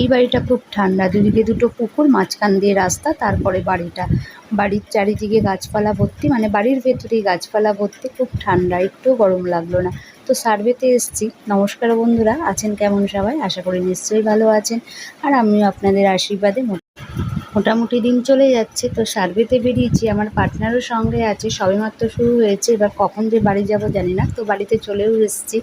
এই বাড়িটা খুব ঠান্ডা। দুদিকে দুটো পুকুর, মাঝখান দিয়ে রাস্তা, তারপরে বাড়িটা। বাড়ির চারিদিকে গাছপালা ভর্তি মানে বাড়ির ভেতরেই গাছপালা ভর্তি, খুব ঠান্ডা, একটুও গরম লাগল না। তো সার্ভেতে এসছি। নমস্কার বন্ধুরা, আছেন কেমন সবাই? আশা করি নিশ্চয়ই ভালো আছেন। আর আমিও আপনাদের আশীর্বাদে মোটামুটি দিন চলে যাচ্ছে, তো সার্ভেতে বেরিয়েছি, আমার পার্টনারও সঙ্গে আছে, সবেমাত্র শুরু হয়েছে, এবার কখন যে বাড়ি যাব জানি না, তো বাড়িতে চলেও এসেছি,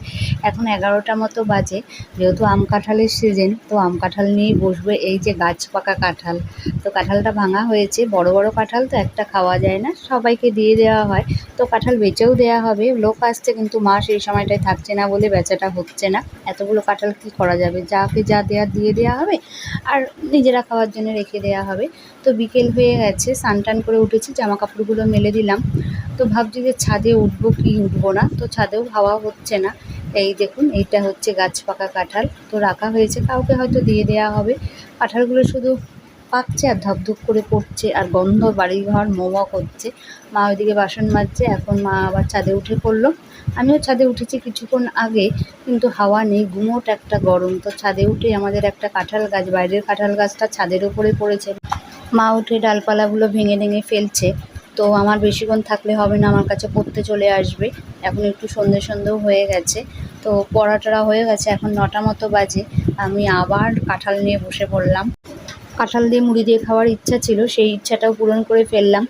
এখন এগারোটা মতো বাজে, যেহেতু আম কাঁঠালের সিজন তো আম কাঁঠাল নিয়েই বসবে, এই যে গাছ পাকা কাঁঠাল, তো কাঁঠালটা ভাঙা হয়েছে, বড় বড় কাঁঠাল তো একটা খাওয়া যায় না, সবাইকে দিয়ে দেওয়া হয়, তো কাঁঠাল বেচেও দেওয়া হবে, লোক আসছে কিন্তু মা সেই সময়টায় থাকছে না বলে বেচাটা হচ্ছে না, এতগুলো কাঁঠাল কী করা যাবে, যাকে যা দেওয়া দিয়ে দেওয়া হবে, আর নিজেরা খাওয়ার জন্য রেখে দেওয়া হবে। তো বিকেল হয়ে গেছে, স্নান টান করে উঠেছি জামা কাপড়গুলো মেলে দিলাম। তো ভাবছি যে ছাদে উঠবো কি উঠবো না, তো ছাদেও হাওয়া হচ্ছে না। এই দেখুন, এইটা হচ্ছে গাছ পাকা কাঁঠাল। তো রাখা হয়েছে, কাউকে হয়তো দিয়ে দেওয়া হবে। কাঁঠালগুলো শুধু পাকছে আর ধপধপ করে পড়ছে আর গন্ধ, বাড়িঘর মোমো করছে মা ওইদিকে বাসন মাজছে, এখন মা আবার ছাদে উঠে পড়ল। আমিও ছাদে উঠেছি কিছুক্ষণ আগে, কিন্তু হাওয়া নেই, গুমোট একটা গরম। তো ছাদে উঠে আমাদের একটা কাঁঠাল গাছ, বাইরের কাঁঠাল গাছটা ছাদের ওপরে পড়েছে। মা উঠে ডালপালাগুলো ভেঙে ভেঙে ফেলছে। তো আমার বেশিক্ষণ থাকলে হবে না, আমার কাছে পড়তে চলে আসবে। এখন একটু সন্ধে সন্ধেও হয়ে গেছে। তো পড়া টড়া হয়ে গেছে, এখন নটা মতো বাজে। আমি আবার কাঁঠাল নিয়ে বসে পড়লাম। কাঁঠাল দিয়ে মুড়ি দিয়ে খাওয়ার ইচ্ছা ছিল, সেই ইচ্ছাটাও পূরণ করে ফেললাম।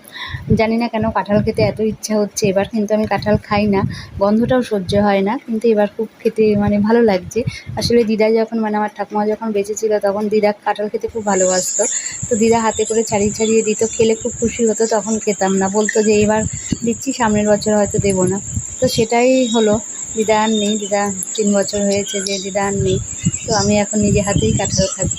জানি না কেন কাঁঠাল খেতে এত ইচ্ছা হচ্ছে, এবার কিন্তু আমি কাঁঠাল খাই না, গন্ধটাও সহ্য হয় না, কিন্তু এবার খুব খেতে মানে ভালো লাগছে। আসলে দিদা যখন মানে আমার ঠাকুমা যখন বেঁচে ছিল তখন দিদা কাঁঠাল খেতে খুব ভালোবাসতো। তো দিদা হাতে করে ছাড়িয়ে ছাড়িয়ে দিত, খেলে খুব খুশি হতো, তখন খেতাম না, বলতো যে এবার দিচ্ছি, সামনের বছর হয়তো দেবো না। তো সেটাই হলো, দিদা আর নেই, দিদা তিন বছর হয়েছে যে দিদা আর নেই। তো আমি এখন নিজে হাতেই কাঁঠাল খাচ্ছি।